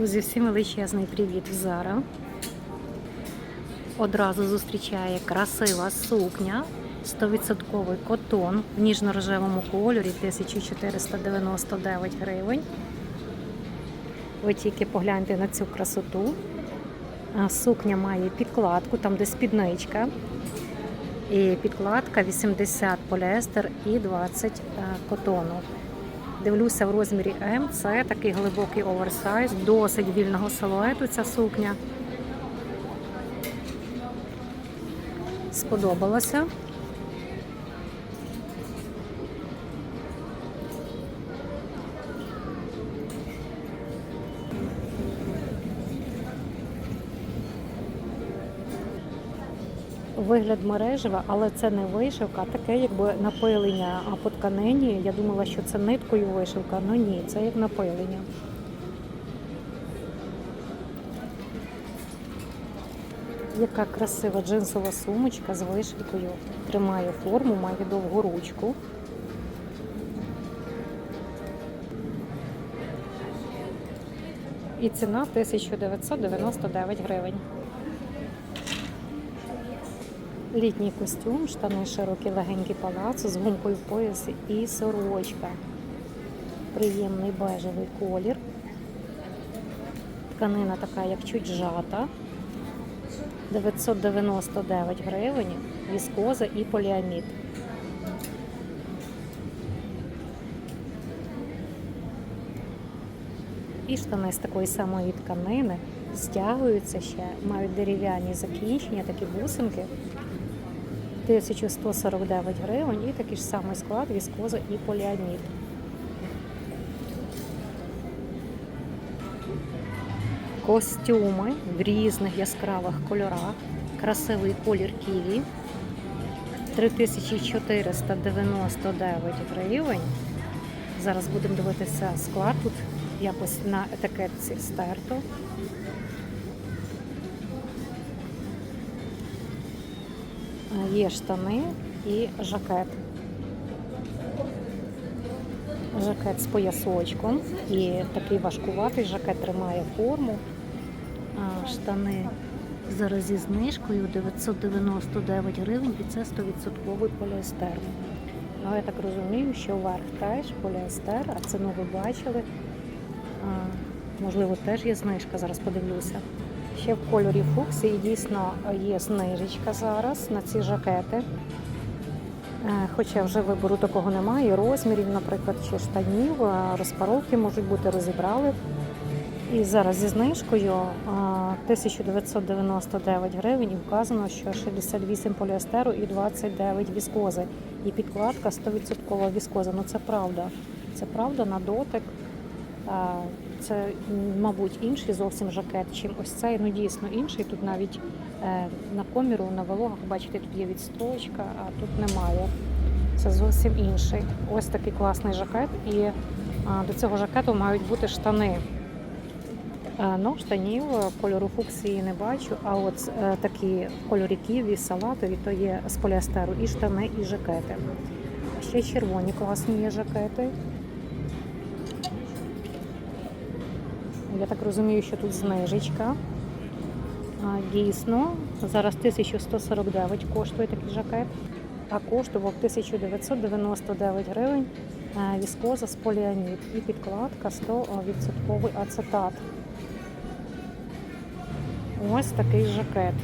Друзі, всім величезний привіт в Зара. Одразу зустрічає красива сукня, 100% котон в ніжно-рожевому кольорі 1499 гривень. Ви тільки погляньте на цю красоту. Сукня має підкладку, там де спідничка. І підкладка 80 поліестер і 20 е, котону. Дивлюся в розмірі М. Це такий глибокий оверсайз, досить вільного силуету ця сукня. Сподобалося. Вигляд мережева, але це не вишивка, таке якби напилення по тканині. Я думала, що це ниткою вишивка, але ні, це як напилення. Яка красива джинсова сумочка з вишивкою. Тримає форму, має довгу ручку. І ціна 1999 гривень. Літній костюм, штани широкі, легенькі палацу з гумкою в поясі і сорочка. Приємний бежевий колір. Тканина така, як чуть жата. 999 гривень, віскоза і поліамід. І штани з такої самої тканини стягуються ще, мають дерев'яні закінчення, такі бусинки. 1149 гривень і такий ж самий склад віскоза і поліамід. Костюми в різних яскравих кольорах. Красивий колір ківі. 3499 гривень. Зараз будемо дивитися склад. Тут якось на етикетці стерто. Є штани і жакет. Жакет з поясочком і такий важкуватий жакет тримає форму. А штани зараз зі знижкою 999 гривень і це 100% поліестер. Ну, я так розумію, що верх теж поліестер, а ціну ви бачили. А, можливо, теж є знижка, зараз подивлюся. Ще в кольорі фуксі і дійсно є знижечка зараз на ці жакети. Е, Хоча вже вибору такого немає, розмірів, наприклад, чи штанів, розпаровки можуть бути розібрали. І зараз зі знижкою 1999 гривень і вказано, що 68 поліестеру і 29 віскози. І підкладка 100% віскоза. Ну це правда. Це правда на дотик. Це, мабуть, інший зовсім жакет, чим ось цей. Ну дійсно інший. Тут навіть е, на коміру, на вологах, бачите, тут є відстрочка, а тут немає. Це зовсім інший. Ось такий класний жакет. І а, до цього жакету мають бути штани. Е, Ну, штанів е, кольору фуксії не бачу, а от е, такі кольорі ківі, салатові, то є з поліестеру і штани, і жакети. Ще червоні класні є жакети. Я так розумію, що тут знижечка. А, Дійсно, зараз 1149 коштує такий жакет, а коштував 1999 гривень е, віскоза з поліамід і підкладка 100% ацетат. Ось такий жакет.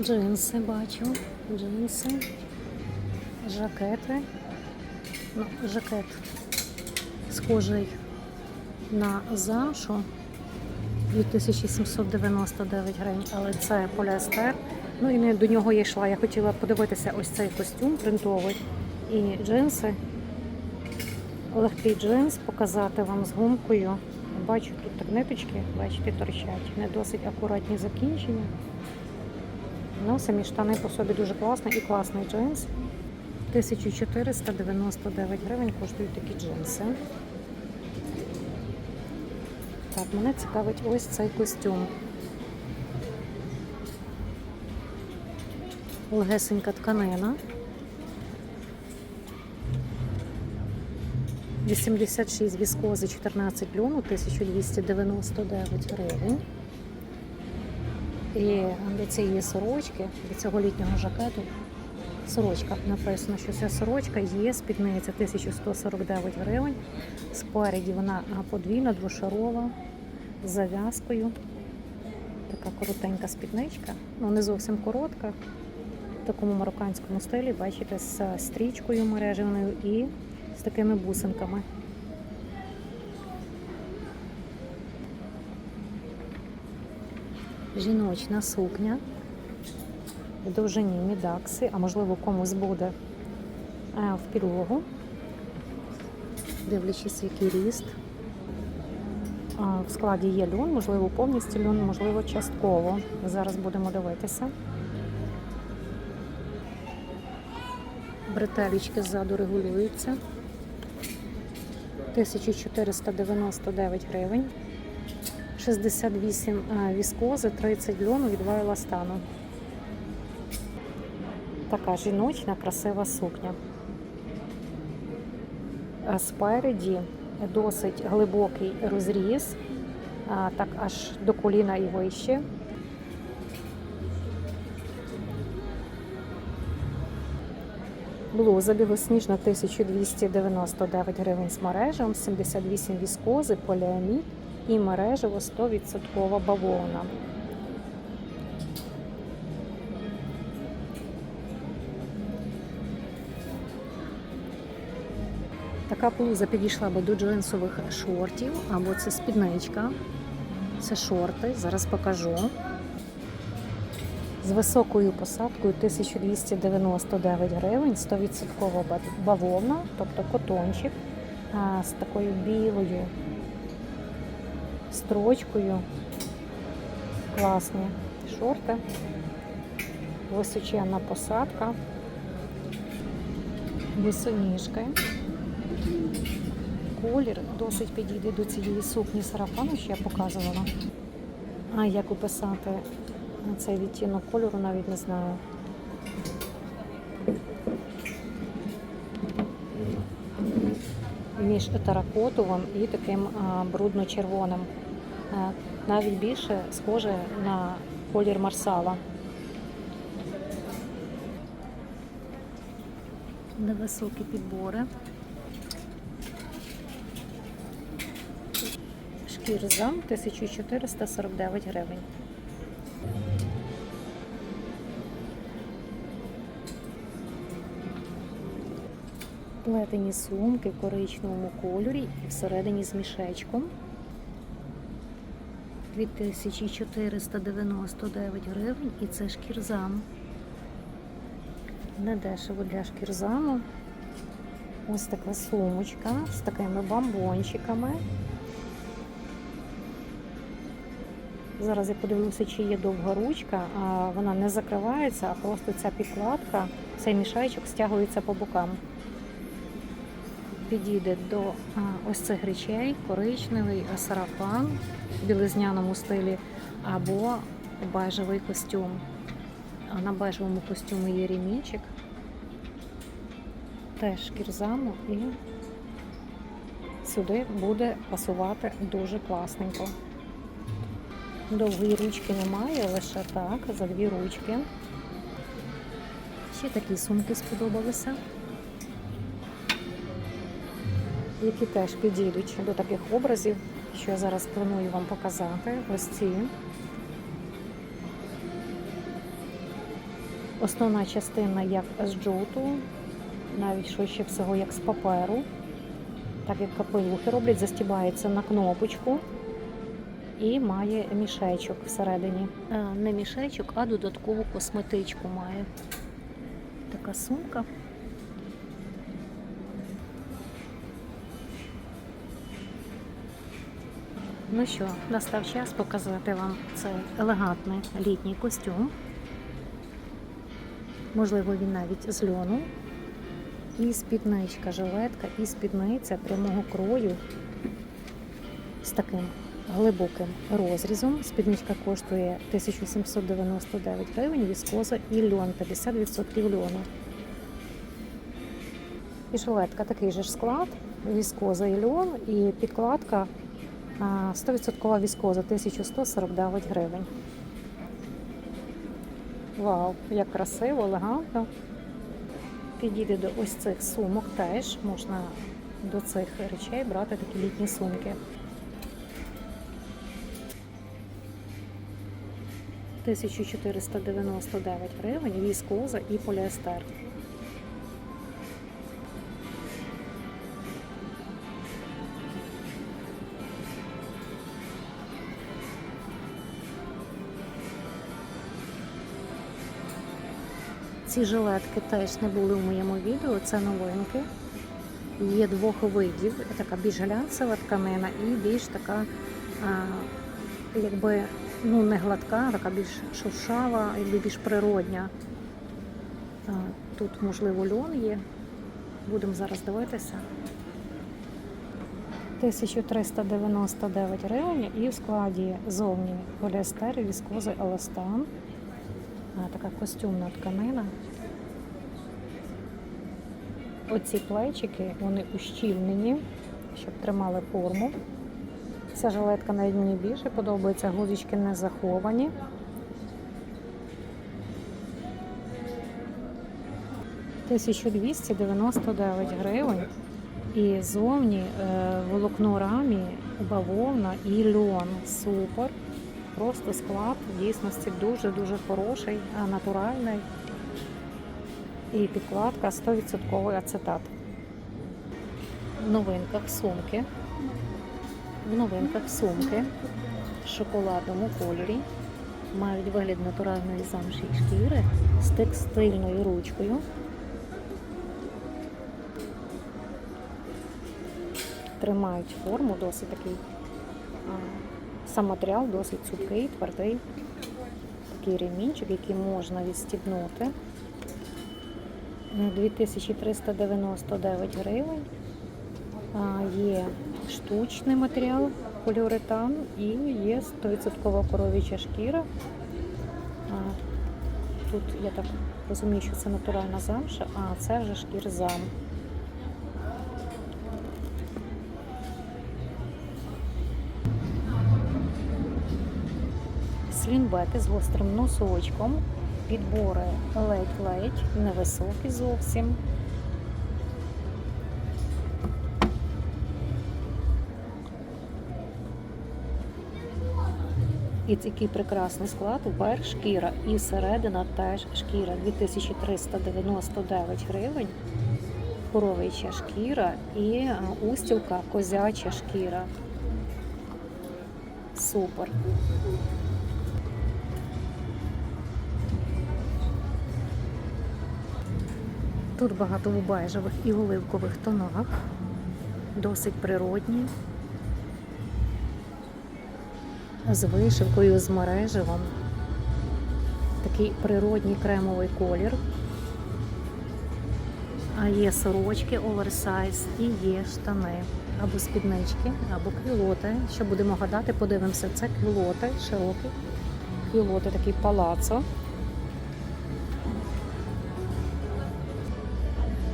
Джинси бачу, джинси, жакети. Ну, жакет схожий на Зашу 2799 гривень, але це поліестер. Ну і не до нього я йшла. Я хотіла подивитися ось цей костюм принтовий і джинси. Легкий джинс, показати вам з гумкою. Бачу тут так ниточки, бачите, торчать. Не досить акуратні закінчення. Ну, самі штани по собі дуже класні і класний джинс. 1499 гривень коштують такі джинси. Так, мене цікавить ось цей костюм. Легесенька тканина. 86 віскози, 14 льону, 1299 гривень. І до цієї сорочки, до цього літнього жакету, сорочка написано, що ця сорочка є спідниця 1149 гривень. Спереді вона подвійна, двошарова, з зав'язкою. Така коротенька спідничка, ну не зовсім коротка. В такому марокканському стилі, бачите, з стрічкою мережевною і з такими бусинками. Жіночна сукня довжині мідакси, а можливо комусь буде е, в підлогу, дивлячись, який ріст. В складі є льон, можливо, повністю льон, можливо, частково. Зараз будемо дивитися. Бретелічки ззаду регулюються. 1499 гривень. 68 віскози, 30 льону від Вайла стану. Така жіночна красива сукня. Спереді досить глибокий розріз, так аж до коліна і вище. Блуза білосніжна 1299 гривень з мережевом, 78 віскози, поліамід і мережево 100% бавовна. Така блуза підійшла би до джинсових шортів, або це спідничка. Це шорти, зараз покажу. З високою посадкою 1299 гривень, 100% бавовна, тобто котончик з такою білою строчкою. Класні шорти, височенна посадка, босоніжки. Колір досить підійде до цієї сукні сарафану, що я показувала. А як описати цей відтінок кольору, навіть не знаю. Між теракотовим і таким брудно-червоним. Навіть більше схоже на колір марсала. Невисокі підбори. Шкірза 1449 гривень. Плетені сумки в коричневому кольорі і всередині з мішечком. 2499 гривень і це шкірзам. Недешево для шкірзаму. Ось така сумочка з такими бомбончиками. Зараз я подивлюся, чи є довга ручка, а вона не закривається, а просто ця підкладка, цей мішечок стягується по бокам. Підійде до ось цих речей, коричневий сарафан в білизняному стилі або бежевий костюм. На бежевому костюмі є ремінчик, теж шкірзаму і сюди буде пасувати дуже класненько. Довгої ручки немає, лише так, за дві ручки. Ще такі сумки сподобалися, які теж підійдуть до таких образів, що я зараз планую вам показати. Ось ці. Основна частина як з джуту, навіть швидше всього, як з паперу. Так як капелюхи роблять, застібається на кнопочку і має мішечок всередині. Е, Не мішечок, а додаткову косметичку має. Така сумка. Ну що, настав час показати вам цей елегантний літній костюм. Можливо, він навіть з льону. І спідничка, жилетка, і спідниця прямого крою з таким глибоким розрізом. Спідничка коштує 1799 гривень, віскоза і льон, 50% льону. І жилетка такий же ж склад, віскоза і льон, і підкладка 100% віскоза 1149 гривень. Вау, як красиво, елегантно. Підійде до ось цих сумок теж можна до цих речей брати такі літні сумки. 1499 гривень, віскоза і поліестер. Ці жилетки теж не були в моєму відео, це новинки. Є двох видів, така більш глянцева тканина і більш така, а, якби ну не гладка, така більш шуршава, більш природня. Тут, можливо, льон є. Будемо зараз дивитися. 1399 гривень і в складі зовні поліестер, віскози, еластан. Така костюмна тканина. Оці плечики, вони ущільнені, щоб тримали форму. Ця жилетка навіть мені більше подобається, гузички не заховані. «1299 гривень. І зовні е, волокно рамі, бавовна і льон. Супер. Просто склад в дійсності дуже-дуже хороший, натуральний. І підкладка 100% ацетат. В новинках сумки. В новинках сумки в шоколадному кольорі. Мають вигляд натуральної замші шкіри з текстильною ручкою. Тримають форму, досить такий. Сам матеріал досить цупкий, твердий. Такий ремінчик, який можна відстібнути. 2399 гривень. А, Є штучний матеріал, поліуретан і є 100% коров'яча шкіра. Тут я так розумію, що це натуральна замша, а це вже шкірзам. Слінбеки з гострим носочком, підбори ледь-ледь, невисокі зовсім. І такий прекрасний склад, верх шкіра і середина теж шкіра 2399 гривень. Коров'яча шкіра і а, устілка козяча шкіра. Супер. Тут багато в бежевих і оливкових тонах, досить природні, з вишивкою, з мереживом. Такий природній кремовий колір. А є сорочки оверсайз і є штани або спіднички, або квілоти. Що будемо гадати, подивимося, це квілоти широкі. Квілоти такий палацо.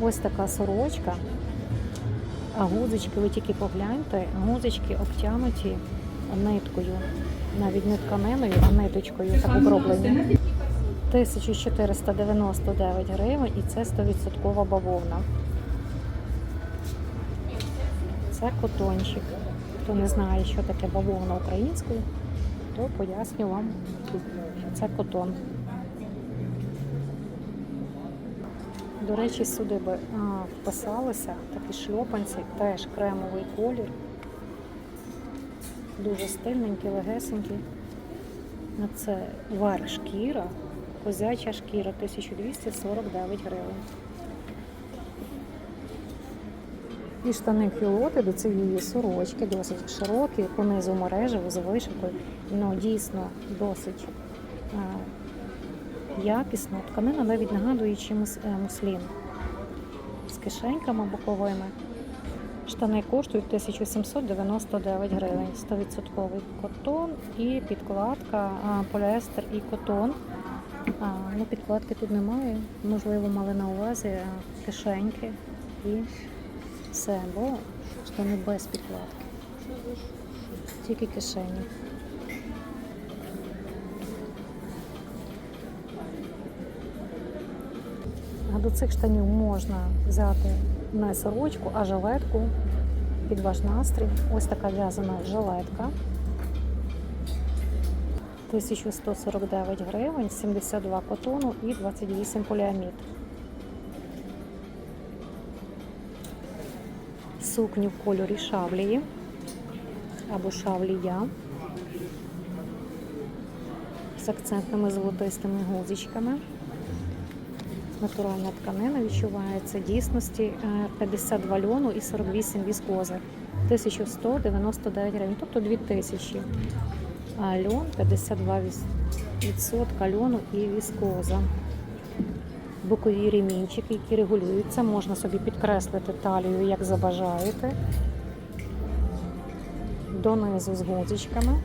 Ось така сорочка. А гудзички, ви тільки погляньте, гудзички обтянуті ниткою. Навіть не тканиною, а ниточкою так оброблені. 1499 гривень і це 100% бавовна. Це котончик. Хто не знає, що таке бавовна українською, то поясню вам, що це котон. До речі, сюди би а, вписалися такі шльопанці, теж кремовий колір. Дуже стильненькі, легесенькі. А Це вар шкіра, козяча шкіра 1249 гривень. І штани кілоти до цієї сорочки, досить широкі, понизу мережево з вишивкою. Ну, дійсно досить а, якісно. Тканина навіть нагадує чимось е, муслін з кишеньками боковими. Штани коштують 1799 гривень. 100% котон і підкладка, поліестер і котон. А, ну, підкладки тут немає. Можливо, мали на увазі кишеньки і все. Бо Штани без підкладки. Тільки кишені. А до цих штанів можна взяти не сорочку, а жилетку під ваш настрій. Ось така в'язана жилетка. 1149 гривень, 72 котону і 28 поліамід. Сукні в кольорі шавлії або шавлія з акцентними золотистими гузичками. Натуральна тканина відчувається дійсності е, 52 льону і 48 віскози. 1199 гривень, тобто 2000. А льон 52 віс- відсотка льону і віскоза. Бокові ремінчики, які регулюються, можна собі підкреслити талію, як забажаєте. Донизу з гузичками.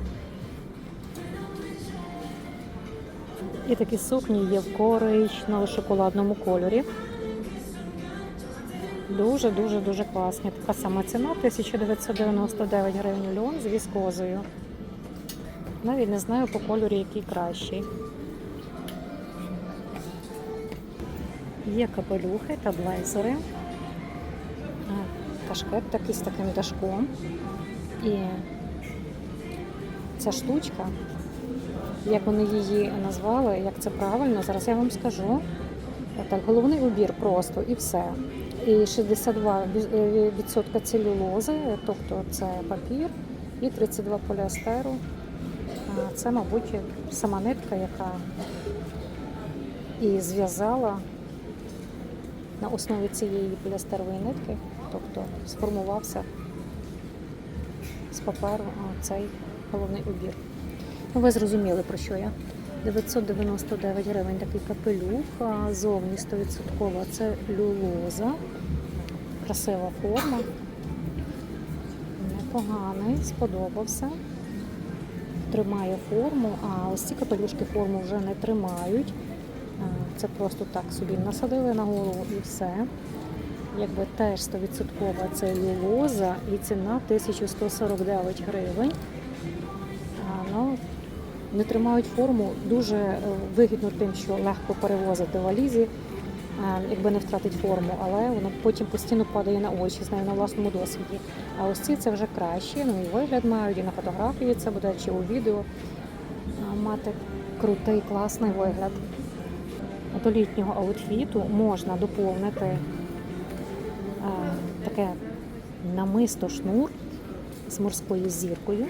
І такі сукні є в коричнево-шоколадному кольорі. Дуже-дуже дуже класні. Така сама ціна 1999 гривень льон з віскозою. Навіть не знаю по кольорі, який кращий. Є капелюхи та блейзери. Кашкет такий з таким дашком. І ця штучка, як вони її назвали, як це правильно, зараз я вам скажу. Так, головний убір просто і все. І 62% целюлози, тобто це папір, і 32 поліестеру. А Це, мабуть, сама нитка, яка і зв'язала на основі цієї поліестерової нитки, тобто сформувався з паперу цей головний убір. Ну, ви зрозуміли, про що я. 999 гривень такий капелюх, а зовні 100% це люлоза. Красива форма. Непоганий, сподобався. Тримає форму, а ось ці капелюшки форму вже не тримають. Це просто так собі насадили на голову і все. Якби теж 100% це люлоза і ціна 1149 гривень. Не тримають форму дуже е, вигідно тим, що легко перевозити валізі, е, якби не втратить форму, але вона потім постійно падає на очі, знаю на власному досвіді. А ось ці це вже краще, ну і вигляд мають, і на фотографії це буде чи у відео мати крутий, класний вигляд. До літнього аутфіту можна доповнити е, таке намисто шнур з морською зіркою.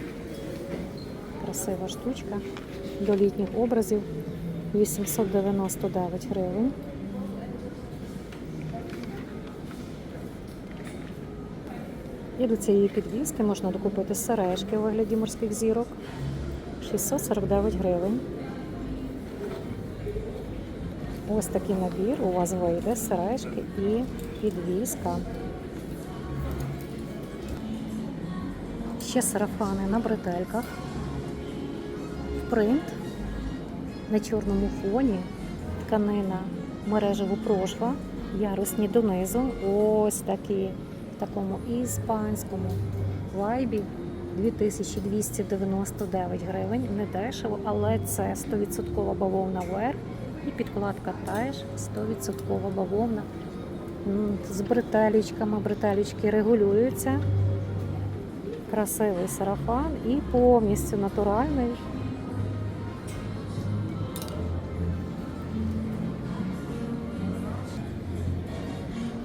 Красива штучка до літніх образів 899 гривень. І до цієї підвіски можна докупити сережки у вигляді морських зірок 649 гривень. Ось такий набір у вас вийде сережки і підвіска. Ще сарафани на бретельках. Принт на чорному фоні, тканина мережево прошва, ярусні донизу. Ось такі в такому іспанському вайбі 2299 гривень. Не дешево, але це 100% бавовна верх і підкладка теж 100% бавовна. З бретелічками, бретелічки регулюються. Красивий сарафан і повністю натуральний.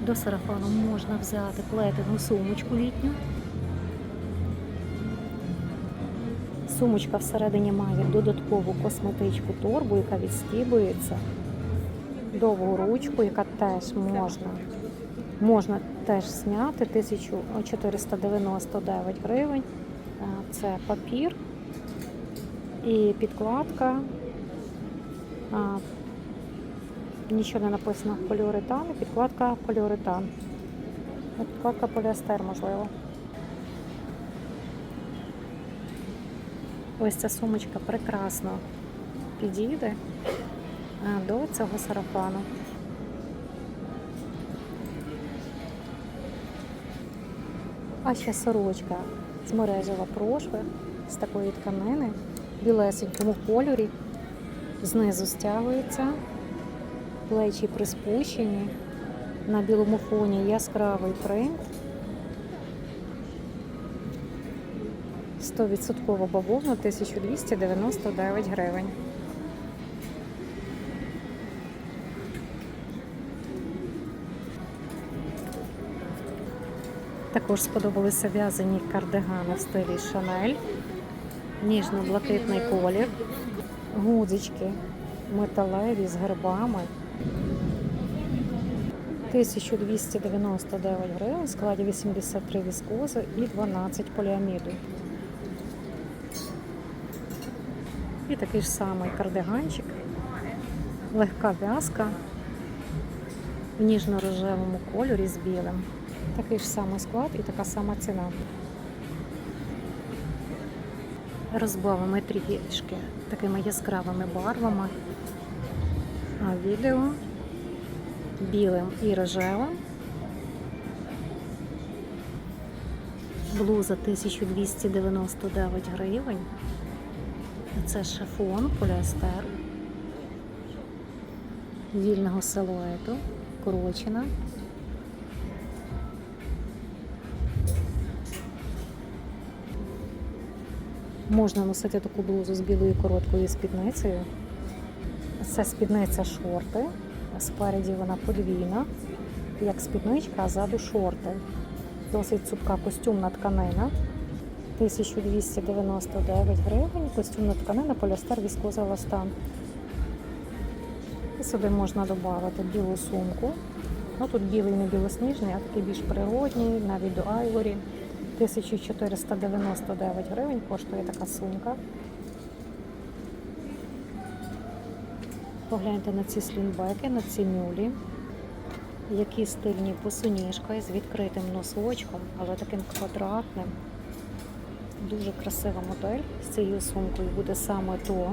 До сарафану можна взяти плетену сумочку літню. Сумочка всередині має додаткову косметичку торбу, яка відстібується, довгу ручку, яка теж можна, можна теж зняти 1499 гривень. Е, Це папір і підкладка. Нічого не написано поліуретан, підкладка поліуретан. Підкладка поліестер, можливо. Ось ця сумочка прекрасно підійде е, до цього сарафану. А ще сорочка з мережева прошви з такої тканини, білесенькому кольорі. Знизу стягується, плечі приспущені. На білому фоні яскравий принт. 100% бавовна 1299 гривень. Також сподобалися в'язані кардигани в стилі Шанель, ніжно-блакитний колір, гудзички металеві з гербами. 1299 гривень, в складі 83 віскози і 12 поліаміду. І такий ж самий кардиганчик, легка в'язка в ніжно-рожевому кольорі з білим. Такий ж самий склад і така сама ціна. Розбавимо трішки такими яскравими барвами. А відео білим і рожевим. Блуза 1299 гривень. Це шифон, поліестер вільного силуету, корочена. Можна носити таку блузу з білою короткою спідницею. Це спідниця шорти. Спереді вона подвійна, як спідничка, а ззаду шорти. Досить цупка костюмна тканина. 1299 гривень. Костюмна тканина, поліестер, віскоза ластан. І сюди можна додати білу сумку. Ну, Тут білий не білосніжний, а такий більш природній, навіть до айворі. 1499 гривень коштує така сумка. Погляньте на ці слінбеки, на ці мюлі, які стильні босоніжка з відкритим носочком, але таким квадратним. Дуже красива модель. З цією сумкою буде саме то.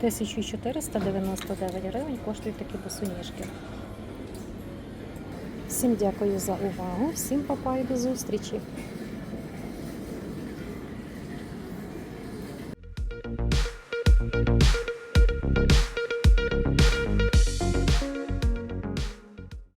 Тисячу 499 гривень коштують такі босоніжки. Всім дякую за увагу, всім папа і до зустрічі!